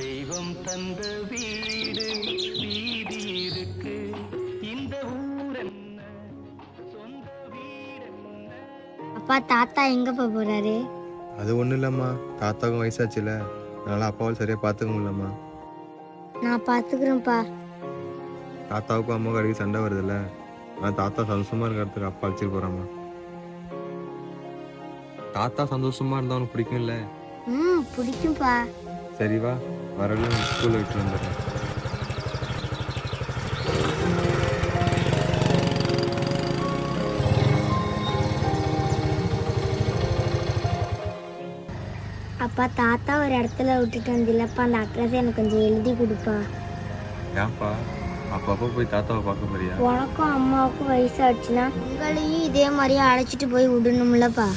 தெய்வம் தந்த வீடு வீதி இருக்கு. இந்த ஊரென்ன சொந்த வீடென்ன அப்பா தாத்தா எங்கப்பா போறாரு? அது ஒன்றும் இல்லைம்மா. தாத்தாவுக்கும் வயசாச்சுல. அதனால அப்பாவால் சரியாக பார்த்துக்க முடியலம்மா. நான் பாத்துக்கிறேன்ப்பா. தாத்தாவுக்கும் அம்மாவுக்கும் அடிக்கடி சண்டை வருதுல்ல. ஆனால் தாத்தா சந்தோஷமா இருக்கிறதுக்கு அப்பா அழைச்சிட்டு போறாம்மா. தாத்தா சந்தோஷமா இருந்தா உனக்கு பிடிக்கும்ல? ம் பிடிக்கும்ப்பா. சரி வா. வரல ஸ்கூலில் விட்டு வந்துடுறேன் அப்பா தாத்தா ஒரு இடத்துல விட்டுட்டு வந்தில்லப்பா. அந்த அட்ரஸ் எனக்கு கொஞ்சம் எழுதி கொடுப்பா. ஏன்ப்பா அப்பப்போ போய் தாத்தாவை பார்க்க போறியா? உனக்கும் அம்மாவுக்கும் வயசாச்சுன்னா உங்களையும் இதே மாதிரியே அழைச்சிட்டு போய் விடணும்லப்பா.